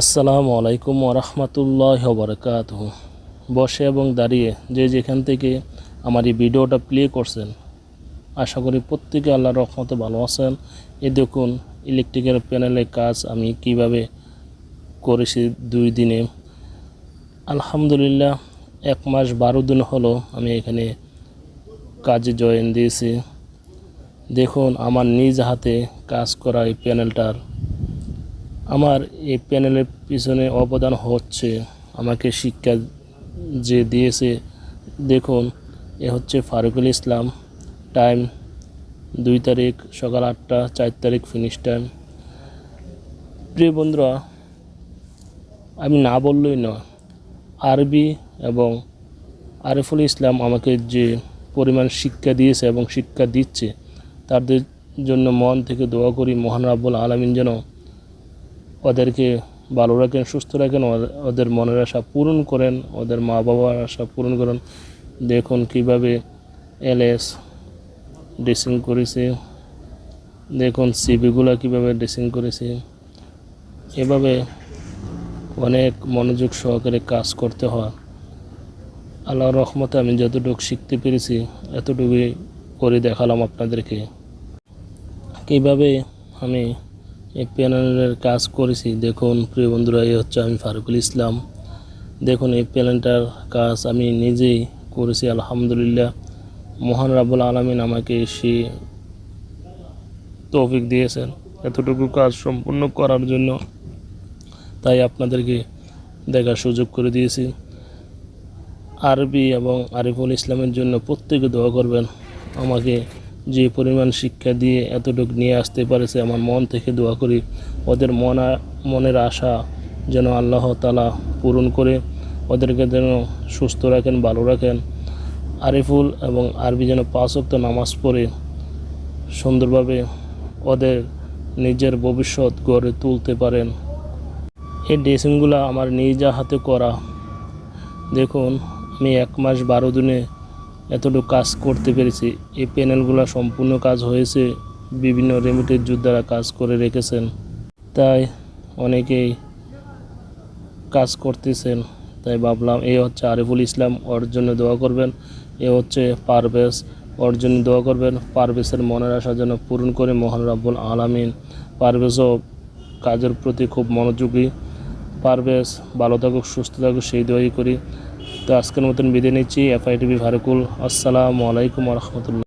আসসালামু আলাইকুম ওরহমতুল্লাহ বরকাত বসে এবং দাঁড়িয়ে যে যেখান থেকে আমার এই ভিডিওটা প্লে করছেন, আশা করি প্রত্যেকে আল্লাহর রহমতে ভালো আছেন। এ দেখুন ইলেকট্রিকের প্যানেলের কাজ আমি কীভাবে করেছি দুই দিনে। আলহামদুলিল্লাহ, এক মাস বারো দিন হলো আমি এখানে কাজে জয়েন দিয়েছি। দেখুন, আমার নিজ হাতে কাজ করা এই প্যানেলটার আমার এই প্যানেলের পিছনে অবদান হচ্ছে। আমাকে শিক্ষা যে দিয়েছে, দেখুন, এ হচ্ছে ফারুকুল ইসলাম। টাইম দুই তারিখ সকাল আটটা, চার তারিখ ফিনিশ টাইম প্রিয় বন্ধুরা, আমি না বললেই নয়, আরবি এবং আরিফুল ইসলাম আমাকে যে পরিমাণ শিক্ষা দিয়েছে এবং শিক্ষা দিচ্ছে, তাদের জন্য মন থেকে দোয়া করি মহান রাব্বুল আলমিন যেন ওদেরকে ভালো রাখেন, সুস্থ রাখেন, ওদের- মনের আশা পূরণ করেন, ওদের মা বাবার আশা পূরণ করেন। দেখুন কীভাবে এলএস ড্রেসিং করেছে। দেখুন সিবিগুলো কীভাবে ড্রেসিং করেছে। এভাবে অনেক মনোযোগ সহকারে কাজ করতে হয়। আল্লাহর রহমতে আমি যতটুকু শিখতে পেরেছি, এতটুকুই করে দেখালাম আপনাদেরকে। কীভাবে আমি এই প্যানেলের কাজ করেছি। দেখুন, প্রিয় বন্ধুরা, এই হচ্ছে আমি ফারুকুল ইসলাম। দেখুন, এই প্যানেলটার কাজ আমি নিজেই করেছি, আলহামদুলিল্লাহ। মহান রাবুল আলমিন আমাকে সে তৌফিক দিয়েছেন এতটুকু কাজ সম্পূর্ণ করার জন্য। তাই আপনাদেরকে দেখার সুযোগ করে দিয়েছি। আরবি এবং আরিফুল ইসলামের জন্য প্রত্যেকে দোয়া করবেন। আমাকে যে পরিমাণ শিক্ষা দিয়ে এতটুকু নিয়ে আসতে পারেছে, আমার মন থেকে দোয়া করি। ওদের মনা, মনের আশা যেন আল্লাহ তালা পূরণ করে, ওদেরকে যেন সুস্থ রাখেন, ভালো রাখেন। আরিফুল এবং আরবি যেন পাঁচ ওয়াক্ত নামাজ পড়ে, সুন্দরভাবে ওদের নিজের ভবিষ্যৎ গড়ে তুলতে পারেন। এই ড্রেসিংগুলো আমার নিজা হাতে করা। দেখুন, আমি এক মাস বারো দিনে এতটুকু কাজ করতে পেরেছি। এই প্যানেলগুলো সম্পূর্ণ কাজ হয়েছে, বিভিন্ন রেমিটের যোদ্ধারা কাজ করে রেখেছেন। তাই অনেকেই কাজ করতেছেন। তাই ভাবলাম এই হচ্ছে আরিফুল ইসলাম, ওর জন্য দোয়া করবেন। এ হচ্ছে পারভেজ, ওর জন্য দোয়া করবেন। পারভেজের মনের আশা যেন পূরণ করে মোহন রাব্বুল আলামিন। পারভেজও কাজের প্রতি খুব মনোযোগী। পারভেজ ভালো থাকুক, সুস্থ থাকুক, সেই দোয়াই করি। তো আজকের মতন বিদায় নিচ্ছি। এফআইটিভি ফারুকুল আসসালামু আলাইকুম রহমতুল্লাহ।